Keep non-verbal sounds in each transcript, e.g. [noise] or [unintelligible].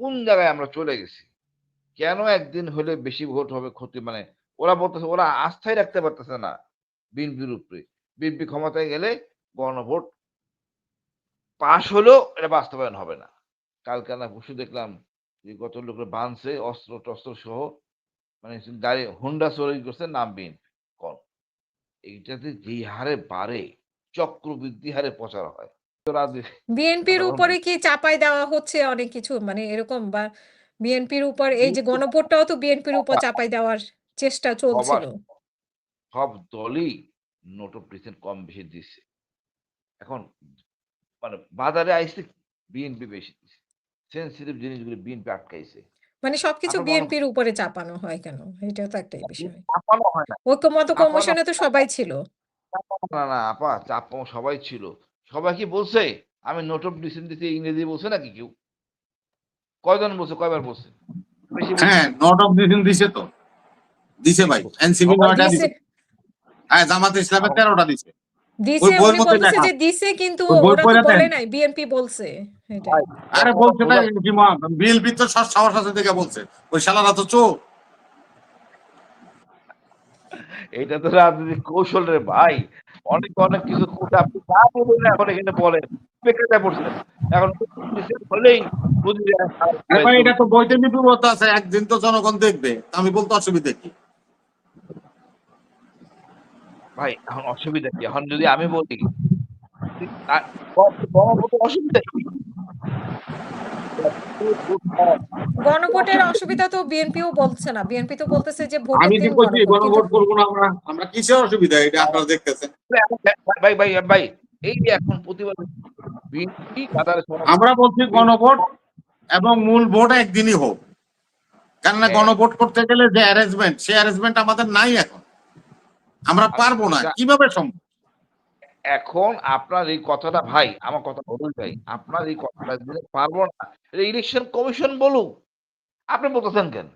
কোন জায়গায় আমরা চলে গেছি? কেন একদিন হলে বেশি ভোট হবে ক্ষতি মানে ওরা বলতেছে, ওরা আস্থাই রাখতে পারতেছে না বিএনপির উপরে। বিএনপি ক্ষমতায় গেলে গণভোট পাস হলেও এটা বাস্তবায়ন হবে না। কালকে না পরশু দেখলাম যে কত লোকের বাঁধছে অস্ত্র-টস্ত্র সহ মানে গাড়ি হুন্ডা চুরি করছে, নাম বিএনপি কন এইটাতে যেই হারে বাড়ে, চক্রবৃদ্ধি হারে প্রচার হয়। রাজনীতি বিএনপির উপরে কি চাপাই দেওয়া হচ্ছে অনেক কিছু মানে এরকম বা বিএনপির উপর এই যে গণভোটটাও তো বিএনপির উপর চাপাই দেওয়ার চেষ্টা চলছিল। সব দলই নোট অফ ডিসেন্ট কম বেশি দিচ্ছে। এখন মানে বাজারে আইছে বিএনপি বেশি দিছে। সেনসিটিভ জিনিসগুলো বিএনপি আটকাইছে। মানে সবকিছু বিএনপির উপরে চাপানো হয় কেন? এটাও তো একটাই বিষয়। চাপানো হয় না। ঐক্যমত কমিশনে তো সবাই ছিল। না, না আপা চাপানো সবাই ছিল। সবাই কি বলছে? আমি নোট অফ ডিসেন্ট দিছি ইংরেজি বলছে নাকি কেউ? কয়জন বলছে? কয়বার বলছে? হ্যাঁ, নোট অফ ডিসেন্ট দিছে তো। দিছে ভাই। এনসিপি সবাই ৯ দিছে। হ্যাঁ, জামাত ইসলামের 13 টা দিছে। দিছে উনি যে দিছে কিন্তু ওরা তো বলে নাই বিএনপি বলছে। আরে বলছে না কি মা বিএলপি তো সব সাহস আছে দেখে বলছে। ওই শালারা তো চোর। এটা তো রাজনীতির কৌশল রে ভাই। অনেক, অনেক কিছু আপনি যা বলবেন এখন এখানে বলেন। বেকারটা পড়ছেন। এখন হলেই বুঝি এটা তো বইতে লিপিবদ্ধ আছে। একদিন তো জনগণ দেখবে। আমি বলতে অসুবিধা কি? ভাই এখন অসুবিধা কি? এখন যদি আমি বলি অসুবিধা কি? গণভোটের অসুবিধা তো বিএনপিও বলছে না। বিএনপি তো বলতেছে যে ভোটের আমি কি দিন কইছি গণভোট করব না আমরা? আমরা কিসের অসুবিধা এটা আপনারা দেখতেছেন। ভাই, ভাই, ভাই এই যে এখন প্রতিবাদ বিএনপি আমরা বলছি গণভোট এবং মূল ভোট একদিনই হোক। কেননা হ্যাঁ। গণভোট করতে গেলে যে অ্যারেঞ্জমেন্ট সেই অ্যারেঞ্জমেন্ট আমাদের নাই এখন। আমরা পারব না। আচ্ছা। কীভাবে সম্ভব? এখন আপনার এই কথাটা ভাই আমার কথা বলুন ভাই আপনার এই কথাটা দিলে পারব না এটা ইলেকশন কমিশন বলুক। আপনি বলতেছেন কেন?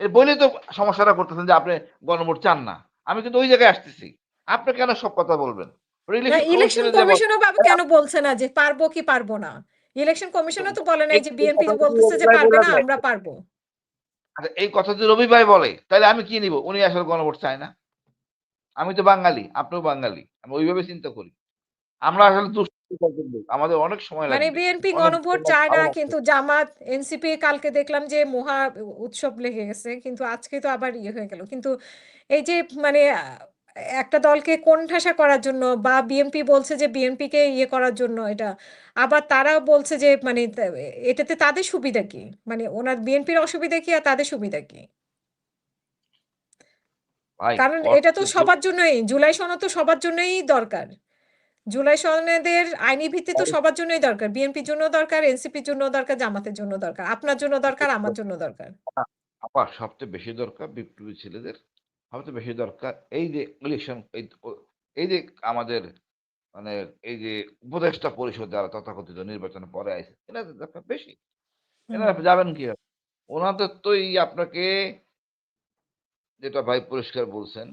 এর বলেই তো সমস্যাটা করতেছেন যে আপনি গণভোট চান না। আমি কিন্তু ওই জায়গায় আসতেছি। আপনি কেন সব কথা বলবেন? ইলেকশন কমিশনও বাবু কেন বলছে না যে পারব কি পারব না? ইলেকশন কমিশনও তো বলে নাই যে বিএনপি বলতেছে যে পারবে না আমরা পারব। আচ্ছা এই কথা যদি রবি ভাই বলে তাহলে আমি কি নিব? উনি আসলে গণভোট চায় না। আমি তো বাঙালি আপনিও বাঙালি আমি ওইভাবে চিন্তা করি। আমরা আসলে। [unintelligible] আমাদের অনেক সময় মানে বিএনপি গণভোট চায় না কিন্তু জামাত এনসিপি কালকে দেখলাম যে মহা উৎসব লেগে গেছে কিন্তু আজকে তো আবার ইয়ে হয়ে গেল। কিন্তু এই যে মানে একটা দলকে কোণঠাসা করার জন্য বা বিএনপি বলছে যে বিএনপি কে ইয়ে করার জন্য এটা আবার তারা বলছে যে মানে এটাতে তাদের সুবিধা কি? মানে ওনার বিএনপির অসুবিধা কি আর তাদের সুবিধা কি? কারণ এটা তো সবার জন্যই জুলাই সনদ তো সবার জন্যই দরকার। জুলাই সনদের আইনি ভিত্তি তো সবার জন্যই দরকার। বিএনপির জন্য দরকার এনসিপির জন্য দরকার জামাতের জন্য দরকার। আপনার জন্য দরকার আমার জন্য দরকার। আবার সবচেয়ে বেশি দরকার বিপ্লবী ছেলেদের সবচেয়ে বেশি দরকার এই যে ইলেকশন এই যে আমাদের মানে এই যে উপদেষ্টা পরিষদ যারা তথাকথিত নির্বাচনের পরে আছে এনাদের দরকার বেশি। এনারা যাবেন কি ওনাদের তো এই আপনাকে যেটা ভাই পরিষ্কার বলছেন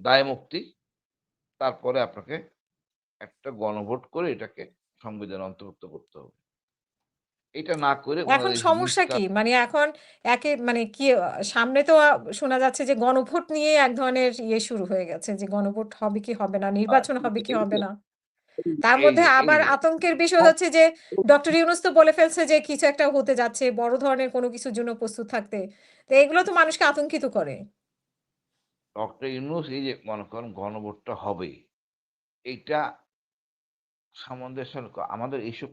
দায় মুক্তি তারপরে আপনাকে একটা গণভোট করে এটাকে সংবিধানে অন্তর্ভুক্ত করতে হবে। এটা না করে এখন সমস্যা কি? মানে এখন একে মানে কি সামনে তো শোনা যাচ্ছে যে গণভোট নিয়ে এক ধরনের ইয়ে শুরু হয়ে গেছে যে গণভোট হবে কি হবে না নির্বাচন হবে কি হবে না। তার মধ্যে আবার আতঙ্কের বিষয় হচ্ছে যে ডক্টর ইউনুস তো বলে ফেলছে যে কিছু একটা হতে যাচ্ছে বড় ধরনের কোনো কিছুর জন্য প্রস্তুত থাকতে। তো এগুলো তো মানুষকে আতঙ্কিত করে। ডক্টর ইউনুস এই যে মনে করেন গণভোটটা হবে এইটা সামঞ্জস্য আমাদের এইসব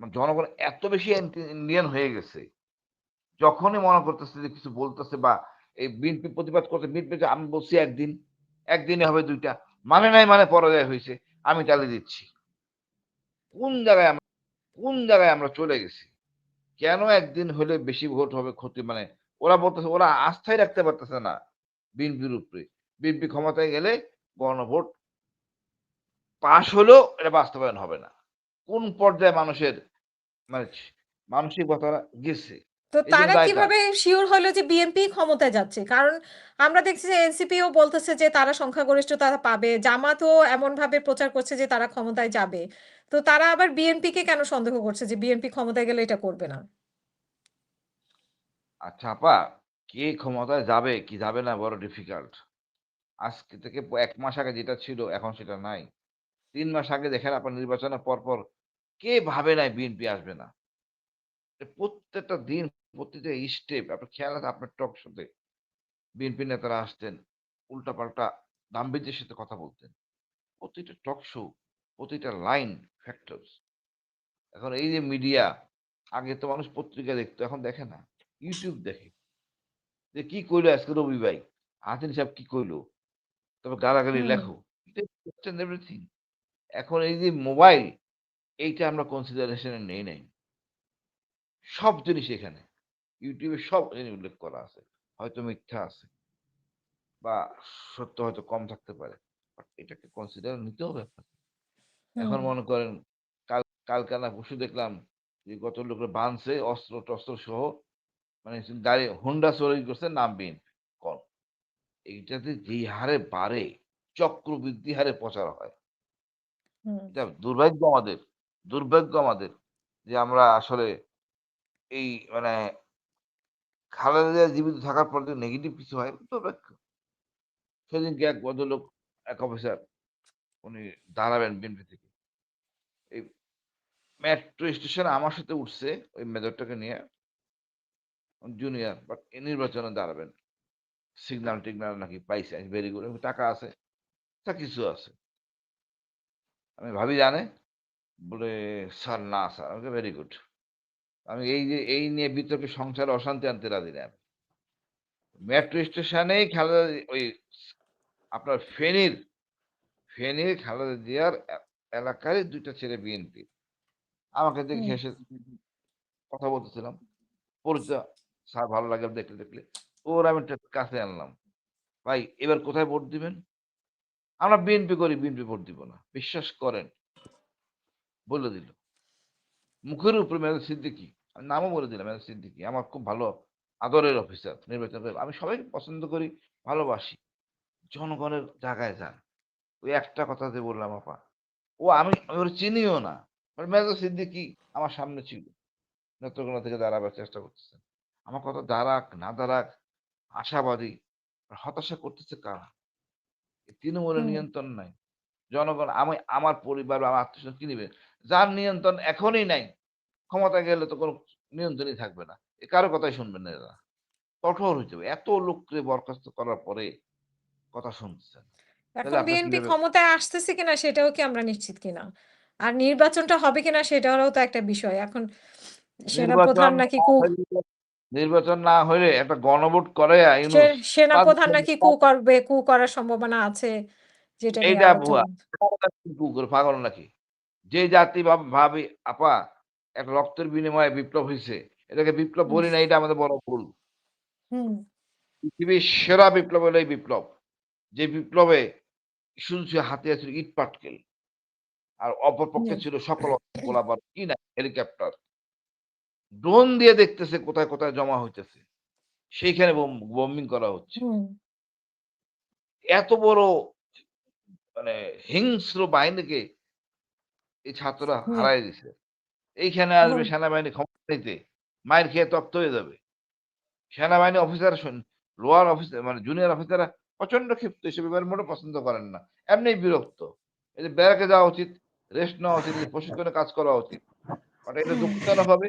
মানে জনগণ এত বেশি ইন্ডিয়ান হয়ে গেছে যখনই মনে করতেছে যে কিছু বলতেছে বা এই বিএনপি প্রতিবাদ করতে বিএনপি আমি বলছি একদিন একদিনে হবে দুইটা মানে নাই মানে পরাজয় হয়েছে। আমি চালিয়ে দিচ্ছি। কোন জায়গায় আমরা, কোন জায়গায় আমরা চলে গেছি? কেন একদিন হলে বেশি ভোট হবে ক্ষতি? মানে ওরা বলতেছে, ওরা আস্থায় রাখতে পারতেছে না বিএনপির উপরে। বিএনপি ক্ষমতায় গেলে গণভোট পাশ হলেও এটা বাস্তবায়ন হবে না। কোন পর্যায়ে মানুষের মানে মানসিকতা গেছে? তো তারা কীভাবে শিওর হলো যে বিএনপি ক্ষমতায় যাচ্ছে? কারণ আমরা দেখছি যে এনসিপিও বলতেছে যে তারা সংখ্যাগরিষ্ঠতা পাবে জামাতও এমন ভাবে প্রচার করছে যে তারা ক্ষমতায় যাবে। তো তারা আবার বিএনপিকে কেন সন্দেহ করছে যে বিএনপি ক্ষমতায় গেলে এটা করবে না? আচ্ছা আপা কে ক্ষমতায় যাবে কি যাবে না বড় ডিফিকাল্ট আজকে থেকে এক মাস আগে যেটা ছিল এখন সেটা নাই। তিন মাস আগে দেখেন আপনার নির্বাচনের পর পর কে ভাবে নাই বিএনপি আসবে না? প্রত্যেকটা দিন প্রতিটা স্টেপ আপনার খেয়াল আছে আপনার টক শোতে বিএনপি নেতারা আসতেন উল্টাপাল্টা গাম্ভীর্যের সাথে কথা বলতেন। প্রতিটা টক শো প্রতিটা লাইন ফ্যাক্টরস এখন এই যে মিডিয়া আগে তো মানুষ পত্রিকা দেখতো এখন দেখে না। ইউটিউব দেখে। যে কি কইলো আজকে রবি ভাই? হাতিন সাহেব কি কইলো? তবে গালাগালি। লেখো। এভরিথিং এখন এই যে মোবাইল এইটা আমরা কনসিডারেশনে নেই নাই। সব জিনিস এখানে। ইউটিউবে সব জিনিস উল্লেখ করা আছে। হয়তো মিথ্যা আছে বা সত্য হয়তো কম থাকতে পারে। এটাকে কনসিডার নিতে হবে আপনাকে। এখন মনে করেন কাল কালকে না পরশু দেখলাম যে গত লোকের বানছে অস্ত্র টস্ত্র সহ মানে গাড়ি হুন্ডা চুরি করছে নাম বিএনপি কন। এইটাতে যে হারে বাড়ে চক্রবৃদ্ধি হারে প্রচার হয়। এটা দুর্ভাগ্য আমাদের দুর্ভাগ্য আমাদের যে আমরা আসলে এই মানে খালেদা জীবিত থাকার পর যে নেগেটিভ কিছু হয় দুর্ভাগ্য সেদিনকে এক ভদ্রলোক, এক অফিসার উনি দাঁড়াবেন বিএনপি থেকে। এই মেট্রো স্টেশনে আমার সাথে উঠছে ওই মেজরটাকে নিয়ে। জুনিয়র বাট নির্বাচনে দাঁড়াবেন। সিগন্যাল টিগনাল নাকি পাইছে ভেরি গুড টাকা আছে, তা কিছু আছে। আমি ভাবি, জানে? বলে, স্যার, না, স্যার ভেরি গুড আমি এই যে এই নিয়ে বিতর্কে সংসারে অশান্তি আনতে রাজি না। মেট্রো স্টেশনেই খেলা ওই আপনার ফেনীর ফেনীর খালেদা জিয়ার এ- এলাকায় দুইটা ছেলে বিএনপি। আমাকে দেখে হেসে কথা বলতেছিলাম। পরিচয় স্যার ভালো লাগে দেখলে দেখলে। ওর আমি কাছে আনলাম। ভাই এবার কোথায় ভোট দিবেন? আমরা বিএনপি করি বিএনপি ভোট দিব না। বিশ্বাস করেন। বলে দিল। মুখের উপরে মেজর সিদ্দিকি আমি নামও বলে দিলাম মেজর সিদ্দিকি আমার খুব ভালো আদরের অফিসার নির্বাচন আমি সবাইকে পছন্দ করি ভালোবাসি। জনগণের জায়গায় যান। ওই একটা কথা যে বললাম আপা ও আমি আমি ওর চিনিও না। মেজর সিদ্দিকি আমার সামনে ছিল। নেত্রকোনা থেকে দাঁড়াবার চেষ্টা করতেছে। আমার কথা দাঁড়াক না দাঁড়াক আশাবাদী। হতাশা করতেছে কারা? তৃণমূলের নিয়ন্ত্রণ নাই। জনগণ আমি আমার পরিবার বা আমার আত্মীয় কি নিবে? যার নিয়ন্ত্রণ এখনই নাই ক্ষমতা গেলে তো কোনো নিয়ন্ত্রণই থাকবে না। এ কারও কথাই শুনবেন না এরা। কঠোর হয়ে যাবে এত লোককে বরখাস্ত করার পরে কথা শুনতেছেন এখন বিএনপি ক্ষমতায় আসতেছে কিনা সেটাও কি আমরা নিশ্চিত কিনা? আর নির্বাচনটা হবে কিনা সেটারও তো একটা বিষয়। এখন সেনাপ্রধান নাকি কু নির্বাচন না হলে একটা গণভোট করে সেনাপ্রধান নাকি কু করবে কু করার সম্ভাবনা আছে। যেটা এইটা ভুয়া। কুকুর [laughs] পাগল নাকি? যে জাতি ভাব- আপা এক রক্তের বিনিময়ে বিপ্লব হয়েছে এটাকে বিপ্লব বলি না এটা আমাদের বড় ভুল। পৃথিবীর সেরা বিপ্লব হলো এই বিপ্লব। যে বিপ্লবে হাতিয়ার ছিল ইট পাটকেল আর অপরপক্ষে হুম। ছিল সকল গোলাবার কি না হেলিকপ্টার। ড্রোন দিয়ে দেখতেছে কোথায় কোথায় জমা হইতেছে সেইখানে বোম্বিং করা হচ্ছে। এত বড় মানে হিংস্র বাহিনীকে এই ছাত্ররা হারাই দিছে। এইখানে আসবে সেনাবাহিনী ক্ষমতা নিতে মায়ের খেয়ে তপ্ত হয়ে যাবে। সেনাবাহিনী অফিসার লোয়ার অফিসার মানে জুনিয়র অফিসাররা প্রচণ্ড ক্ষিপ্ত হিসেবে মোটে পছন্দ করেন না। এমনি বিরক্ত। এই যে ব্যারাকে যাওয়া উচিত রেস্ট নেওয়া উচিত প্রশিক্ষণে কাজ করা উচিত। এটা দুঃখজনক হবে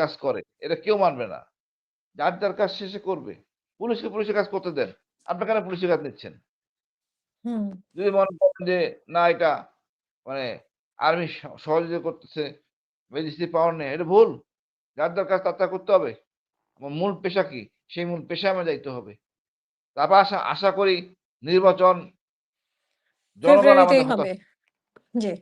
কাজ করে। এটা কেউ মানবে না। যার যার কাজ শেষে করবে। পুলিশকে পুলিশের কাজ করতে দেন। আপনি কেন পুলিশের কাজ নিচ্ছেন? হুম। যদি মনে করেন যে না এটা মানে আর্মি সহযোগিতা করতেছে ম্যাজিস্ট্রেট পাওয়ার নেই এটা ভুল। যার দরকার তার তা করতে হবে। আমার মূল পেশা কি? সেই মূল পেশা আমার যাইতে হবে। তারপর আশা আশা করি নির্বাচন জনগণ আমাদের জি।